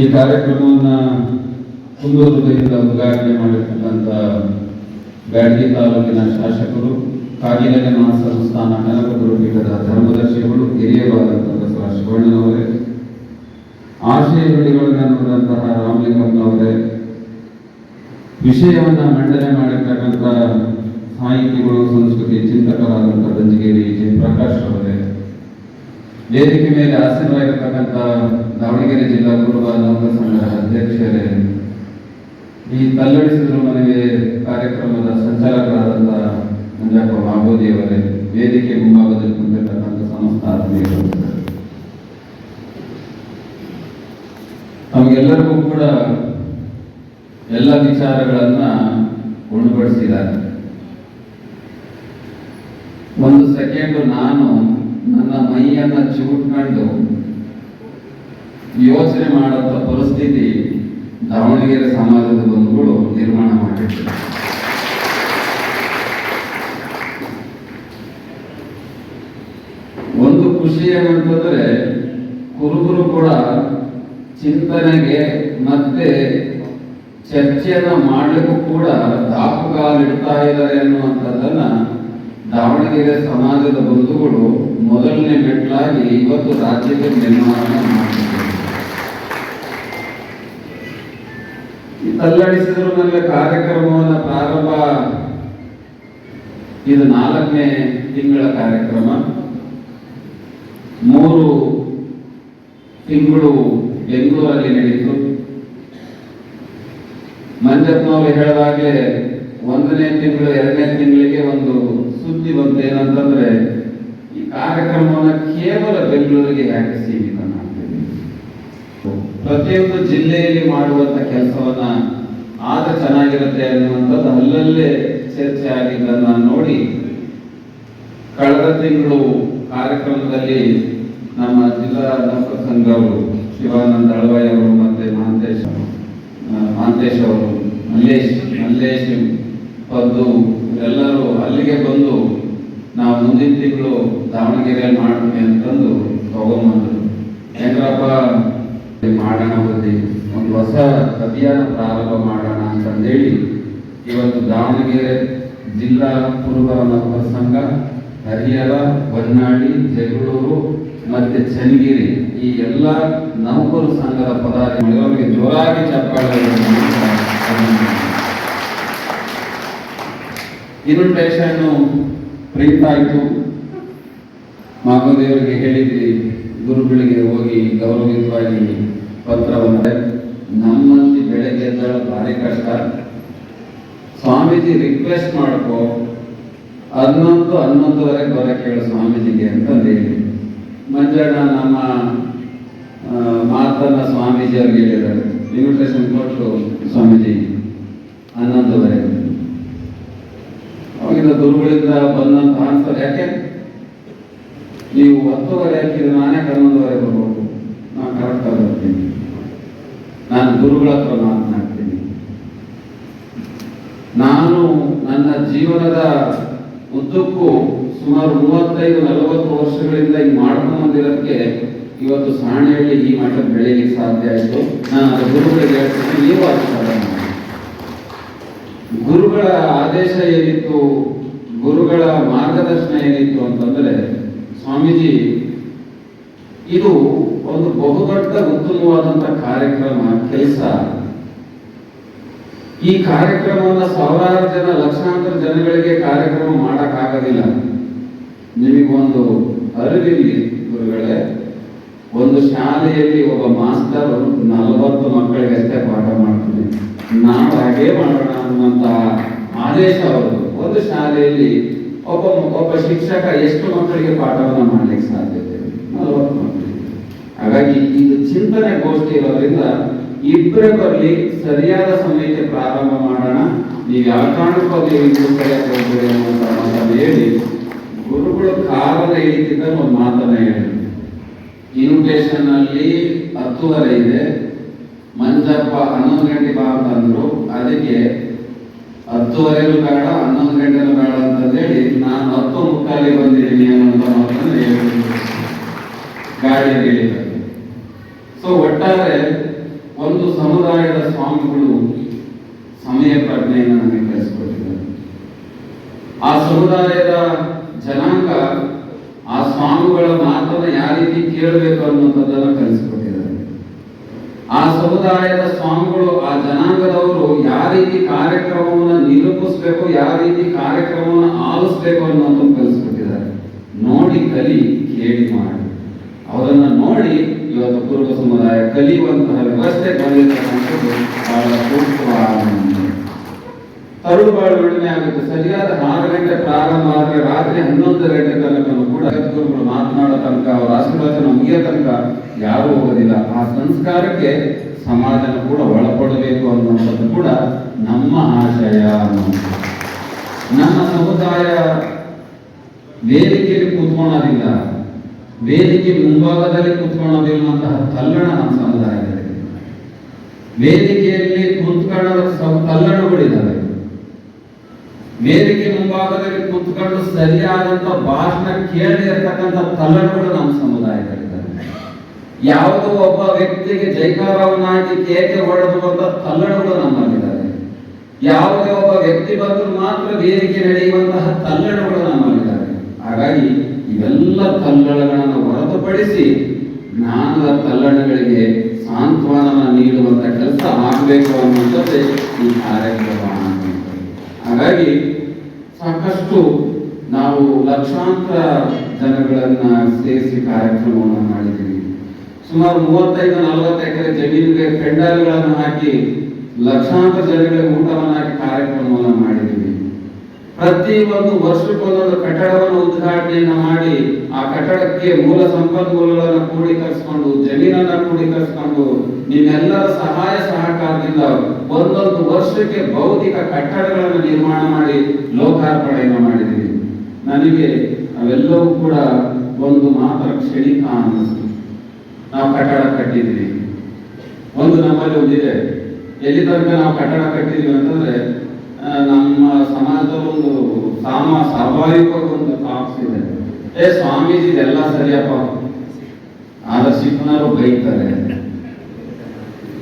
ಈ ಕಾರ್ಯಕ್ರಮವನ್ನು ಕುಂದೂರುದಿಂದ ಉದ್ಘಾಟನೆ ಮಾಡಿರ್ತಕ್ಕಂಥ ಬ್ಯಾಡಗಿ ತಾಲೂಕಿನ ಶಾಸಕರು ಕಾಗಿನೆಲೆ ಮಹಾಸಂಸ್ಥಾನ ಕನಕಗುರು ಪೀಠದ ಧರ್ಮದರ್ಶಿಗಳು ಹಿರಿಯವಾದಂಥ ಬಸವ ಶಿವಣ್ಣನವರೇ ಆಶಯ ನುಡಿಗಳನ್ನು ನೋಡಿದಂತಹ ರಾಮಲಿಂಗಮ್ಮನವರೇ ವಿಷಯವನ್ನು ಮಂಡನೆ ಮಾಡಿರ್ತಕ್ಕಂಥ ಸಾಹಿತಿಗಳು, ಸಂಸ್ಕೃತಿ ಚಿಂತಕರಾದಂಥ ದಂಜಗೇರಿ ಜಯಪ್ರಕಾಶ್ ಅವರೇ, ವೇದಿಕೆ ಮೇಲೆ ಆಸೀನರಾಗಿರ್ತಕ್ಕಂಥ ದಾವಣಗೆರೆ ಜಿಲ್ಲಾ ನೌಕ ಸಂಘದ ಅಧ್ಯಕ್ಷರೇ, ಈ ತಲ್ಲಡಿಸಿದ್ರು ಮನೆಗೆ ಕಾರ್ಯಕ್ರಮದ ಸಂಚಾಲಕರಾದಂಥ ಮಂಜಪ್ಪ ಮಾಗೋದಿಯವರೇ ವೇದಿಕೆ ಮುಂಭಾಗದಲ್ಲಿ ಕುಂತಿರ್ತಕ್ಕಂಥ ಸಮಸ್ತ ಆತ್ಮೀಯರು ನಮಗೆಲ್ಲರಿಗೂ ಕೂಡ ಎಲ್ಲ ವಿಚಾರಗಳನ್ನ ಉಣಬಡಿಸಿದ್ದಾರೆ ಒಂದು ಸೆಕೆಂಡು ನಾನು ನನ್ನ ಮೈಯನ್ನ ಚಿವುಟ್ಕೊಂಡು ಯೋಚನೆ ಮಾಡುವಂತ ಪರಿಸ್ಥಿತಿ ದಾವಣಗೆರೆ ಸಮಾಜದ ಬಂಧುಗಳು ನಿರ್ಮಾಣ ಮಾಡಿರ್ತಾರೆ. ಒಂದು ಖುಷಿ ಏನಂತಂದ್ರೆ ಕುರುಬರು ಕೂಡ ಚಿಂತನೆಗೆ ಮತ್ತೆ ಚರ್ಚೆಯನ್ನ ಮಾಡಲಿಕ್ಕೂ ಕೂಡ ದಾಪುಗಾಲಿಡ್ತಾ ಇದ್ದಾರೆ ಅನ್ನುವಂಥದ್ದನ್ನ ದಾವಣಗೆರೆ ಸಮಾಜದ ಬಂಧುಗಳು ಮೊದಲನೇ ಮೆಟ್ಲಾಗಿ ಇವತ್ತು ರಾಜ್ಯಕ್ಕೆ ನಿರ್ಮಾಣ ಮಾಡಿದ್ದಾರೆ ತಲ್ಲಡಿಸಿದ್ರು ನನ್ನ ಕಾರ್ಯಕ್ರಮವನ್ನು ಪ್ರಾರಂಭ, ಇದು ನಾಲ್ಕನೇ ತಿಂಗಳ ಕಾರ್ಯಕ್ರಮ. ಮೂರು ತಿಂಗಳು ಬೆಂಗಳೂರಲ್ಲಿ ನಡೀತು ಮಂಜಪ್ಪನವರು ಹೇಳಿದಾಗೆ ಒಂದನೇ ತಿಂಗಳು, ಎರಡನೇ ತಿಂಗಳಿಗೆ ಒಂದು ಸುದ್ದಿ ಬಂತು. ಏನಂತಂದ್ರೆ, ಈ ಕಾರ್ಯಕ್ರಮವನ್ನು ಕೇವಲ ಬೆಂಗಳೂರಿಗೆ ಮಾಡ್ತೀವಿ ಪ್ರತಿಯೊಂದು ಜಿಲ್ಲೆಯಲ್ಲಿ ಮಾಡುವಂತ ಕೆಲಸವನ್ನ ಆದ ಚೆನ್ನಾಗಿರುತ್ತೆ ಅನ್ನುವಂಥದ್ದು ಅಲ್ಲಲ್ಲೇ ಚರ್ಚೆ ಆಗಿದ್ದನ್ನ ನೋಡಿ ಕಳೆದ ತಿಂಗಳು ಕಾರ್ಯಕ್ರಮದಲ್ಲಿ ನಮ್ಮ ಜಿಲ್ಲಾ ನೌಕರ ಸಂಘವು ಶಿವಾನಂದ ಅಳವಾಯ್ ಅವರು ಮತ್ತೆ ಮಹಾಂತೇಶ್ ಮಹಾಂತೇಶ್ ಅವರು, ಮಲ್ಲೇಶ್ ಮಲ್ಲೇಶ್ ಪದ್ದು ಎಲ್ಲರೂ ಅಲ್ಲಿಗೆ ಬಂದು ನಾವು ಮುಂದಿನ ತಿಂಗಳು ದಾವಣಗೆರೆಯಲ್ಲಿ ಮಾಡ್ತೀವಿ ಅಂತಂದು ತಗೊಂಬಂದರು. ಹೆಂಗ್ರಪ್ಪ ಮಾಡೋಣ ಒಂದು ಹೊಸ ಅಭಿಯಾನ ಪ್ರಾರಂಭ ಮಾಡೋಣ ಅಂತಂದೇಳಿ ಇವತ್ತು ದಾವಣಗೆರೆ ಜಿಲ್ಲಾ ಕುರುಬರ ನೌಕರ ಸಂಘ ಹರಿಹರ, ಹೊನ್ನಾಳಿ, ಜಗಳೂರು ಮತ್ತು ಚನ್ನಗಿರಿ ಈ ಎಲ್ಲ ನೌಕರ ಸಂಘದ ಪದಾಧಿಕಾರಿಗಳಿಗೆ ಜೋರಾಗಿ ಚಪ್ಪಾಳೆ ಇನ್ವಿಟೇಷನ್ನು ಪ್ರಿಂಟ್ ಆಯಿತು. ಮಾಗೋದೇವರಿಗೆ ಹೇಳಿದ್ವಿ ಗುರುಗಳಿಗೆ ಹೋಗಿ ಗೌರವಯುತವಾಗಿ ಪತ್ರವನ್ನು ನಮ್ಮಲ್ಲಿ ಬೆಳಗ್ಗೆ ಎದ್ದೇಳ, ಭಾರಿ ಕಷ್ಟ. ಸ್ವಾಮೀಜಿ ರಿಕ್ವೆಸ್ಟ್ ಮಾಡ್ಕೋ. ಹನ್ನೊಂದು, ಹನ್ನೊಂದುವರೆಗೆ ಬರಕ್ಕೆ ಹೇಳು ಸ್ವಾಮೀಜಿಗೆ ಅಂತಂದು ಹೇಳಿ ಮಂಜಣ್ಣ ನಮ್ಮ ಮಾತನ್ನ ಸ್ವಾಮೀಜಿ ಅವ್ರಿಗೆ ಹೇಳಿದ್ದಾರೆ. ಇನ್ವಿಟೇಷನ್ ಕೊಟ್ಟು ಸ್ವಾಮೀಜಿ ಹನ್ನೊಂದುವರೆ ಅವಾಗಿಂದ ಗುರುಗಳಿಂದ ಬಂದಂತಹ ಆನ್ಸರ್ ಯಾಕೆ? ನೀವು ಹತ್ತುವರೆ ಹಾಕಿದ್ರೆ ನಾನೇ ಹನ್ನೊಂದುವರೆ ಬರ್ಬೋದು. ನಾನು ಕರೆಕ್ಟಾಗಿ ಬರ್ತೀನಿ. ನಾನು ಗುರುಗಳ ಹತ್ರ ಮಾತನಾಡ್ತೀನಿ. ನಾನು ನನ್ನ ಜೀವನದ ಉದ್ದಕ್ಕೂ ಸುಮಾರು ಮೂವತ್ತೈದು, ನಲವತ್ತು ವರ್ಷಗಳಿಂದ ಈಗ ಮಾಡ್ಕೊಂಡು ಬಂದಿರೋದಕ್ಕೆ ಇವತ್ತು ಸಾಣೆಹಳ್ಳಿ ಈ ಮಟ್ಟ ಬೆಳೀಲಿಕ್ಕೆ ಸಾಧ್ಯ ಆಯಿತು. ನಾನು ಗುರುಗಳಿಗೆ ಹೇಳ್ತೀನಿ. ನೀವು ಗುರುಗಳ ಆದೇಶ ಏನಿತ್ತು? ಗುರುಗಳ ಮಾರ್ಗದರ್ಶನ ಏನಿತ್ತು ಅಂತಂದ್ರೆ ಸ್ವಾಮೀಜಿ, ಇದು ಒಂದು ಬಹುದೊಡ್ಡ ಉತ್ತಮವಾದಂತಹ ಕಾರ್ಯಕ್ರಮ, ಕೆಲಸ. ಈ ಕಾರ್ಯಕ್ರಮವನ್ನು ಸಾವಿರಾರು ಜನ, ಲಕ್ಷಾಂತರ ಜನಗಳಿಗೆ ಕಾರ್ಯಕ್ರಮ ಮಾಡಕ್ಕಾಗೋದಿಲ್ಲ. ನಿಮಗೊಂದು ಅರಿವಿರಲಿ ಗುರುಗಳೇ. ಒಂದು ಶಾಲೆಯಲ್ಲಿ ಒಬ್ಬ ಮಾಸ್ಟರ್ ನಲವತ್ತು ಮಕ್ಕಳಿಗೆ ಅಷ್ಟೇ ಪಾಠ ಮಾಡ್ತೀನಿ ನಾವು ಹಾಗೆ ಮಾಡೋಣ ಅನ್ನುವಂತಹ ಆದೇಶ ಅವರು ಒಂದು ಶಾಲೆಯಲ್ಲಿ ಒಬ್ಬ ಒಬ್ಬ ಶಿಕ್ಷಕ ಎಷ್ಟು ಮಕ್ಕಳಿಗೆ ಪಾಠವನ್ನು ಮಾಡ್ಲಿಕ್ಕೆ ಸಾಧ್ಯತೆ? ಹಾಗಾಗಿ ಇದು ಚಿಂತನೆ ಗೋಷ್ಠಿ ಇರೋದ್ರಿಂದ ಇಬ್ಬರೇ ಬರಲಿ, ಸರಿಯಾದ ಸಮಯಕ್ಕೆ ಪ್ರಾರಂಭ ಮಾಡೋಣ. ನೀವು ಯಾವ ಕಾರಣಕ್ಕೂ ಹೇಳಿ. ಗುರುಗಳು ಕಾಲದ ಹೇಳ್ತಿದ್ದ ಒಂದು ಮಾತನ್ನ ಹೇಳಿ. ಇನ್ವಿಟೇಷನ್ ಅಲ್ಲಿ ಹತ್ತುವರೆ ಇದೆ. ಮಂಜಪ್ಪ ಹನ್ನೊಂದು ಗಂಟೆ ಬಾ ಅಂತಂದ್ರು ಅದಕ್ಕೆ ಹತ್ತುವರೆಗೂ ಬೇಡ, ಹನ್ನೊಂದು ಗಂಟೆನೂ ಬೇಡ ಅಂತ ಹೇಳಿ ನಾನು ಹತ್ತು ಮುಕ್ಕಾಲಿ ಬಂದಿದ್ದೀನಿ ಅನ್ನುವಂಥ ಮಾತನ್ನು ಹೇಳಿ ಗಾಡಿಯಲ್ಲಿ ಹೇಳಿದ್ದಾರೆ. ಸೊ ಒಟ್ಟಾರೆ ಒಂದು ಸಮುದಾಯದ ಸ್ವಾಮಿಗಳು ಸಮಯ ಪ್ರಜ್ಞೆಯನ್ನು ನಮಗೆ ಕಲಿಸ್ಕೊಟ್ಟಿದ್ದಾರೆ. ಆ ಸಮುದಾಯದ ಜನಾಂಗ ಆ ಸ್ವಾಮಿಗಳ ಮಾತನ್ನು ಯಾವ ರೀತಿ ಕೇಳಬೇಕು ಅನ್ನುವಂಥದ್ದನ್ನು ಕಲಿಸಿಕೊಟ್ಟಿದ್ದಾರೆ. ಆ ಸಮುದಾಯದ ಸ್ವಾಮಿಗಳು, ಆ ಜನಾಂಗದವರು ಯಾವ ರೀತಿ ಕಾರ್ಯಕ್ರಮವನ್ನು ನಿರೂಪಿಸಬೇಕು, ಯಾವ ರೀತಿ ಕಾರ್ಯಕ್ರಮವನ್ನು ಆಲಿಸ್ಬೇಕು ಅನ್ನೋದನ್ನು ಕಲಿಸ್ಬಿಟ್ಟಿದ್ದಾರೆ ನೋಡಿ, ಕಲಿ, ಕೇಳಿ ಮಾಡಿ. ಅವರನ್ನ ನೋಡಿ ಇವತ್ತು ಕುರುಬ ಸಮುದಾಯ ಕಲಿಯುವಂತಹ ವ್ಯವಸ್ಥೆ ಬಂದಿರತಕ್ಕಂಥದ್ದು ಬಹಳ ಸೂಕ್ತವಾದ ತರುಳುಗಳು ಆಗುತ್ತೆ. ಸರಿಯಾದ ಆರು ಗಂಟೆ ಪ್ರಾರಂಭ ಆದರೆ ರಾತ್ರಿ ಹನ್ನೊಂದು ಗಂಟೆ ತನಕ ಕೂಡ ಗುರುಗಳು ಮಾತನಾಡೋ ತನಕ, ಅವರ ಆಶೀರ್ವಚನ ಮುಗಿಯೋ ತನಕ ಯಾರೂ ಹೋಗೋದಿಲ್ಲ ಆ ಸಂಸ್ಕಾರಕ್ಕೆ ಸಮಾಜನ ಕೂಡ ಒಳಪಡಬೇಕು ಅನ್ನುವಂಥದ್ದು ಕೂಡ ನಮ್ಮ ಆಶಯ. ನಮ್ಮ ಸಮುದಾಯ ವೇದಿಕೆಯಲ್ಲಿ ಕೂತ್ಕೊಳ್ಳೋದಿಲ್ಲ. ವೇದಿಕೆ ಮುಂಭಾಗದಲ್ಲಿ ಕೂತ್ಕೊಳ್ಳೋದಿರುವಂತಹ ತಲ್ಲಣ ನಮ್ಮ ಸಮುದಾಯದಲ್ಲಿ. ವೇದಿಕೆಯಲ್ಲಿ ಕುಂತ್ಕೊಳ್ಳೋದ ಸ- ತಲ್ಲಣಗಳಿದ್ದಾವೆ ವೇದಿಕೆ ಮುಂಭಾಗದಲ್ಲಿ ಕುಂತ್ಕೊಂಡು ಸರಿಯಾದಂತ ಭಾಷಣ ಕೇಳದೆ ಇರತಕ್ಕಂಥ ತಲ್ಲಣಗಳು ನಮ್ಮ ಸಮುದಾಯದಲ್ಲಿದ್ದಾವೆ ಯಾವುದೋ ಒಬ್ಬ ವ್ಯಕ್ತಿಗೆ ಜೈಕಾರವನ್ನಾಗಿ ಕೇಕೆ ಹೊಡೆದುವಂತ ತಲ್ಲಣಗಳು ನಮ್ಮಲ್ಲಿದ್ದಾವೆ. ಯಾವುದೇ ಒಬ್ಬ ವ್ಯಕ್ತಿ ಬಂದರೂ ಮಾತ್ರ ಬೇರಿಕೆ ನಡೆಯುವಂತಹ ತಲ್ಲಣಗಳು ನಮ್ಮಲ್ಲಿದ್ದಾರೆ ಹಾಗಾಗಿ ಇವೆಲ್ಲ ತಲ್ಲಣಗಳನ್ನು ಹೊರತುಪಡಿಸಿ ಜ್ಞಾನದ ತಲ್ಲಣಗಳಿಗೆ ಸಾಂತ್ವನ ನೀಡುವಂತ ಕೆಲಸ ಆಗಬೇಕು ಅನ್ನುವಂಥದ್ದೇ ಈ ಕಾರ್ಯಕ್ರಮ. ಹಾಗಾಗಿ ಸಾಕಷ್ಟು ನಾವು ಲಕ್ಷಾಂತರ ಜನಗಳನ್ನ ಸೇರಿಸಿ ಕಾರ್ಯಕ್ರಮವನ್ನು ಮಾಡಿದ್ದೀವಿ. ಸುಮಾರು ಮೂವತ್ತೈದು, ನಲವತ್ತು ಎಕರೆ ಜಮೀನಿಗೆ ಪೆಂಡಾಲ್ಗಳನ್ನು ಹಾಕಿ ಲಕ್ಷಾಂತರ ಜನಗಳಿಗೆ ಊಟವನ್ನು ಹಾಕಿ ಕಾರ್ಯಕ್ರಮವನ್ನು ಮಾಡಿದ್ದೀವಿ. ಪ್ರತಿ ಒಂದು ವರ್ಷಕ್ಕೊಂದೊಂದು ಕಟ್ಟಡವನ್ನು ಉದ್ಘಾಟನೆಯನ್ನು ಮಾಡಿ ಆ ಕಟ್ಟಡಕ್ಕೆ ಮೂಲ ಸಂಪನ್ಮೂಲಗಳನ್ನು ಕ್ರೋಢೀಕರಿಸಿಕೊಂಡು ಜಮೀನನ್ನ ಕ್ರೋಢೀಕರಿಸಿಕೊಂಡು ನಿಮ್ಮೆಲ್ಲರ ಸಹಾಯ ಸಹಕಾರದಿಂದ ಒಂದೊಂದು ವರ್ಷಕ್ಕೆ ಭೌತಿಕ ಕಟ್ಟಡಗಳನ್ನು ನಿರ್ಮಾಣ ಮಾಡಿ ಲೋಕಾರ್ಪಣೆಯನ್ನು ಮಾಡಿದ್ದೀವಿ. ನನಗೆ ಅವೆಲ್ಲವೂ ಕೂಡ ಒಂದು ಮಾತ್ರ ಕ್ಷಣಿಕ ಅನ್ನಿಸ್ತು ನಾವು ಕಟ್ಟಡ ಕಟ್ಟಿದ್ವಿ ಒಂದು ನಮ್ಮಲ್ಲಿ ಒಂದಿದೆ. ಎಲ್ಲಿ ತನಕ ನಾವು ಕಟ್ಟಡ ಕಟ್ಟಿದ್ವಿ ಅಂತಂದ್ರೆ ನಮ್ಮ ಸಮಾಜದ ಒಂದು ಸಾಮ ಸ್ವಾಭಾವಿಕವಾಗಿ ಒಂದು ಕಾಪ್ಸ್ ಇದೆ. ಏ, ಸ್ವಾಮೀಜಿ, ಇದೆಲ್ಲ ಸರಿಯಪ್ಪ. ಆದರ್ಶಿಕನರು ಬೈತಾರೆ.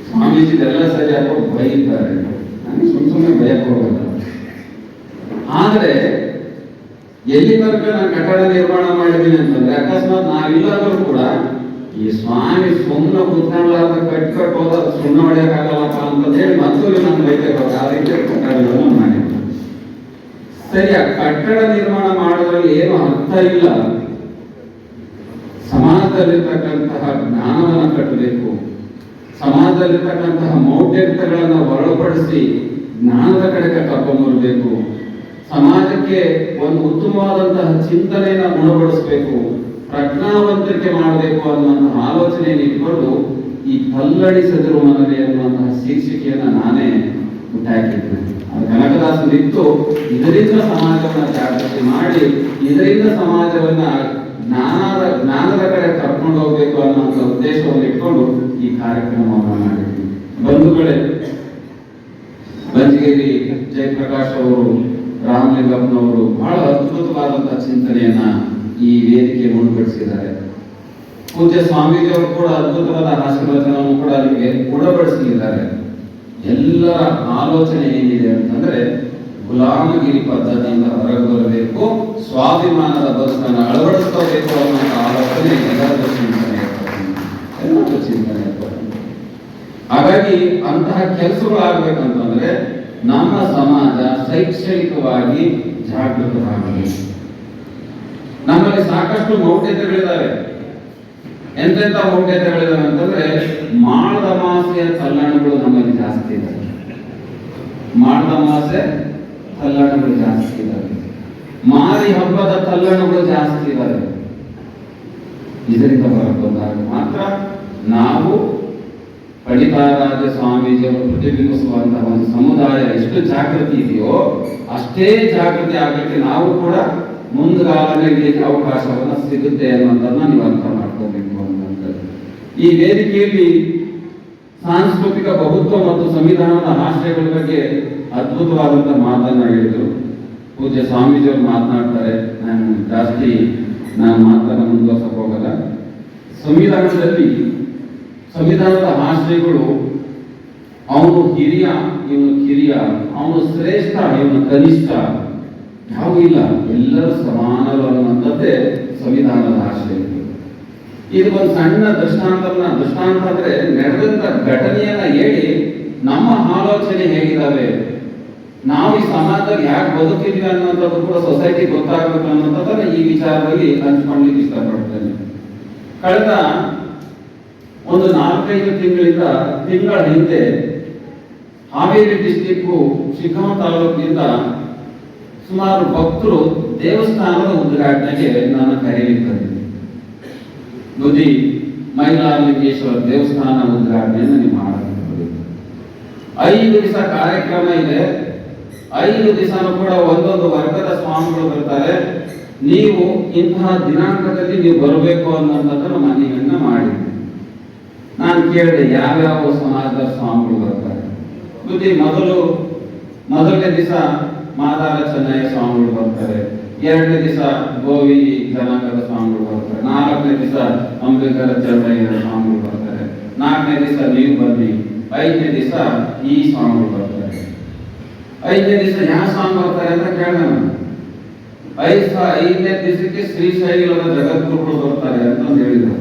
ಸ್ವಾಮೀಜಿ, ಇದೆಲ್ಲ ಸರಿಯಪ್ಪ, ಬೈತಾರೆ. ನನಗೆ ಸುಮ್ ಸುಮ್ಮನೆ ಭಯಕ್ಕೆ ಹೋಗಲ್ಲ. ಆದ್ರೆ, ಎಲ್ಲಿ ತನಕ ನಾನು ಕಟ್ಟಡ ನಿರ್ಮಾಣ ಮಾಡಿದ್ದೀನಿ ಅಂತಂದ್ರೆ, ಅಕಸ್ಮಾತ್ ನಾವಿಲ್ಲದರೂ ಕೂಡ ಈ ಸ್ವಾಮಿ ಸುಮ್ಮನೆ ಕುತ್ಕೊಂಡ್ಲಾರ್ದ ಕಟ್ ಕಟ್ ಹೋದ ಹೊಡೆಯಕ್ಕಾಗಲ್ಲಪ್ಪ ಅಂತ ಹೇಳಿ ಮತ್ತು ನಾನು ಬೈಬೇಕು ಆ ರೀತಿ ಕಟ್ಟಡಗಳನ್ನು ಮಾಡಿ ಸರಿ, ಆ ಕಟ್ಟಡ ನಿರ್ಮಾಣ ಮಾಡೋದ್ರಲ್ಲಿ ಏನು ಅರ್ಥ ಇಲ್ಲ. ಸಮಾಜದಲ್ಲಿರ್ತಕ್ಕಂತಹ ಜ್ಞಾನವನ್ನು ಕಟ್ಟಬೇಕು. ಸಮಾಜದಲ್ಲಿರ್ತಕ್ಕಂತಹ ಮೌಢ್ಯಗಳನ್ನು ಹೊರಪಡಿಸಿ ಜ್ಞಾನದ ಕಡೆಗೆ ಕರ್ಕೊಂಡ್ಬರ್ಬೇಕು ಸಮಾಜಕ್ಕೆ ಒಂದು ಉತ್ತಮವಾದಂತಹ ಚಿಂತನೆಯನ್ನು ಗುಣಪಡಿಸಬೇಕು. ಪ್ರಜ್ಞಾವಂತಿಕೆ ಮಾಡಬೇಕು ಅನ್ನುವಂತಹ ಆಲೋಚನೆಯನ್ನು ಇಟ್ಕೊಂಡು ಈ ಕಲ್ಲಡಿಸದಿರು ಮನವಿ ಅನ್ನುವಂತಹ ಶೀರ್ಷಿಕೆಯನ್ನ ನಾನೇ ಹುಟ್ಟಾಕಿದ್ದೆ. ಅದು ಕನಕದಾಸನಿತ್ತು ಇದರಿಂದ ಸಮಾಜವನ್ನ ಜಾಗೃತಿ ಮಾಡಿ, ಇದರಿಂದ ಸಮಾಜವನ್ನ ಜ್ಞಾನದ ಜ್ಞಾನದ ಕಡೆ ಕರ್ಕೊಂಡು ಹೋಗ್ಬೇಕು ಅನ್ನುವಂಥ ಉದ್ದೇಶವನ್ನು ಇಟ್ಕೊಂಡು ಈ ಕಾರ್ಯಕ್ರಮವನ್ನು ಮಾಡಿದ್ವಿ. ಬಂಧುಗಳೇ, ಬಂಜಗೇರಿ ಜಯಪ್ರಕಾಶ್ ಅವರು, ರಾಮಲಿಂಗಪ್ಪನವರು ಬಹಳ ಈ ವೇದಿಕೆ ಮುಂದುವರಿಸಿದ್ದಾರೆ ಪೂಜ್ಯ ಸ್ವಾಮೀಜಿ ಅವರು ಕೂಡ ಅದ್ಭುತವಾದ ಆಶೀರ್ವಚನವನ್ನು ಕೂಡ ನಿಮಗೆ ಗುಣಪಡಿಸಲಿದ್ದಾರೆ ಎಲ್ಲರ ಆಲೋಚನೆ ಏನಿದೆ ಅಂತಂದ್ರೆ, ಗುಲಾಮಗಿರಿ ಪದ್ಧತಿಯಿಂದ ಹೊರಗೆ ಬರಬೇಕು, ಸ್ವಾಭಿಮಾನದ ಬದುಕನ್ನು ಅಳವಡಿಸ್ಕೋಬೇಕು ಅನ್ನೋ ಆಲೋಚನೆ ಎಲ್ಲರ ಚಿಂತನೆ ಇರ್ತದೆ. ಎಲ್ಲರ ಚಿಂತನೆ. ಹಾಗಾಗಿ ಅಂತಹ ಕೆಲಸಗಳು ಆಗ್ಬೇಕಂತಂದ್ರೆ ನಮ್ಮ ಸಮಾಜ ಶೈಕ್ಷಣಿಕವಾಗಿ ಜಾಗೃತವಾಗಬೇಕು ನಮ್ಮಲ್ಲಿ ಸಾಕಷ್ಟು ಮೌಢ್ಯತೆಗಳಿದ್ದಾವೆ ಎಂತೆಂತ ಮೌಢ್ಯತೆಗಳಿದಾವೆ ಅಂತಂದ್ರೆ ಮಾಳದ ಮಾಸೆಯ ತಲ್ಲಣಗಳು ನಮ್ಮಲ್ಲಿ ಜಾಸ್ತಿ ಇದ್ದಾವೆ ಮಾಳದ ಮಾಸೆ ತಲ್ಲಣಗಳು ಜಾಸ್ತಿ ಇದ್ದಾವೆ ಮಾರಿ ಹಬ್ಬದ ತಲ್ಲಣಗಳು ಜಾಸ್ತಿ ಇದ್ದಾವೆ ಇದರಿಂದ ಹೊರಗೆ ಬಂದಾಗ ಮಾತ್ರ ನಾವು ಪಡಿತಾರಾಜ ಸ್ವಾಮೀಜಿಯವರು ಪ್ರತಿಬಿಂಬಿಸುವಂತಹ ಒಂದು ಸಮುದಾಯ ಎಷ್ಟು ಜಾಗೃತಿ ಇದೆಯೋ ಅಷ್ಟೇ ಜಾಗೃತಿ ಆಗಲಿಕ್ಕೆ ನಾವು ಕೂಡ ಮುಂದುಗಾಲನೆ ಇಡಲಿಕ್ಕೆ ಅವಕಾಶವನ್ನು ಸಿಗುತ್ತೆ ಅನ್ನೋದನ್ನ ನೀವು ಅರ್ಥ ಮಾಡ್ಕೋಬೇಕು ಅನ್ನುವಂಥದ್ದು ಈ ವೇದಿಕೆಯಲ್ಲಿ ಸಾಂಸ್ಕೃತಿಕ ಬಹುತ್ವ ಮತ್ತು ಸಂವಿಧಾನದ ಆಶ್ರಯಗಳ ಬಗ್ಗೆ ಅದ್ಭುತವಾದಂಥ ಮಾತನ್ನ ಹೇಳಿದರು. ಪೂಜ್ಯ ಸ್ವಾಮೀಜಿಯವರು ಮಾತನಾಡ್ತಾರೆ. ನಾನು ಜಾಸ್ತಿ ನಾನು ಮಾತನ್ನ ಮುಂದುವರ್ಸಕ್ಕೆ ಹೋಗಲ್ಲ. ಸಂವಿಧಾನದಲ್ಲಿ ಸಂವಿಧಾನದ ಆಶ್ರಯಗಳು ಅವನು ಹಿರಿಯ ಇವನು ಕಿರಿಯ, ಅವನು ಶ್ರೇಷ್ಠ ಇವನು ಕನಿಷ್ಠ ಯಾವ ಇಲ್ಲ ಎಲ್ಲರೂ ಸಮಾನರು ಅನ್ನುವಂಥದ್ದೇ ಸಂವಿಧಾನದ ಆಶಯ. ಇದು ಒಂದು ಸಣ್ಣ ದೃಷ್ಟಾಂತವನ್ನ, ದೃಷ್ಟಾಂತ ಅಂದ್ರೆ ನಡೆದಂತ ಘಟನೆಯನ್ನ ಹೇಳಿ ನಮ್ಮ ಆಲೋಚನೆ ಹೇಗಿದ್ದಾವೆ ನಾವು ಈ ಸಮಾಜದಲ್ಲಿ ಯಾಕೆ ಬದುಕಿದ್ವಿ ಅನ್ನೋಂಥದ್ದು ಕೂಡ ಸೊಸೈಟಿ ಗೊತ್ತಾಗಬೇಕು ಅನ್ನೋಂಥದ್ದನ್ನ ಈ ವಿಚಾರದಲ್ಲಿ ಹಂಚ್ಕೊಳ್ಳಿಕ್ಕೆ ಇಷ್ಟಪಡ್ತೇನೆ. ಕಳೆದ ಒಂದು ನಾಲ್ಕೈದು ತಿಂಗಳಿಂದ, ತಿಂಗಳ ಹಿಂದೆ ಹಾವೇರಿ ಡಿಸ್ಟಿಕ್ ಶಿಗ್ಗಾಂವ ತಾಲೂಕಿನಿಂದ ಸುಮಾರು ಭಕ್ತರು ದೇವಸ್ಥಾನದ ಉದ್ಘಾಟನೆಗೆ ನಾನು ಕರೆಯಲಿದ್ದಾರೆ ನುದಿ ಮೈಲಾರಲಿಂಗೇಶ್ವರ ದೇವಸ್ಥಾನ ಉದ್ಘಾಟನೆಯನ್ನು ನೀವು ಮಾಡಬೇಕು ಐದು ದಿವಸ ಕಾರ್ಯಕ್ರಮ ಇದೆ. ಐದು ದಿವಸನೂ ಕೂಡ ಒಂದೊಂದು ವರ್ಗದ ಸ್ವಾಮಿಗಳು ಬರ್ತಾರೆ. ನೀವು ಇಂತಹ ದಿನಾಂಕದಲ್ಲಿ ನೀವು ಬರಬೇಕು ಅನ್ನೋದನ್ನು ಮನವಿಯನ್ನ ಮಾಡಿ ನಾನು ಕೇಳಿದೆ, ಯಾವ್ಯಾವ ಸಮಾಜದ ಸ್ವಾಮಿಗಳು ಬರ್ತಾರೆ? ಮೊದಲು, ಮೊದಲನೇ ದಿವಸ ಮಾದಾರ ಚೆನ್ನೈ ಸ್ವಾಮಿಗಳು ಬರ್ತಾರೆ. ಎರಡನೇ ದಿವಸ ಗೋವಿ ಜನಾಂಗದ ಸ್ವಾಮಿಗಳು ಬರ್ತಾರೆ. ನಾಲ್ಕನೇ ದಿವಸ ಅಂಬೇಕರ ಚನ್ನಯ್ಯ ಸ್ವಾಮಿಗಳು ಬರ್ತಾರೆ. ನಾಲ್ಕನೇ ದಿವಸ ನೀವು ಬನ್ನಿ. ಐದನೇ ದಿವಸ ಈ ಸ್ವಾಮಿಗಳು ಬರ್ತಾರೆ. ಐದನೇ ದಿವಸ ಯಾವ ಸ್ವಾಮಿ ಬರ್ತಾರೆ ಅಂತ ಕೇಳೋಣ ಐದು ಐದನೇ ದಿವಸಕ್ಕೆ ಶ್ರೀಶೈಲದ ಜಗದ್ಗುರುಗಳು ಬರ್ತಾರೆ ಅಂತ ಹೇಳಿದ್ರು.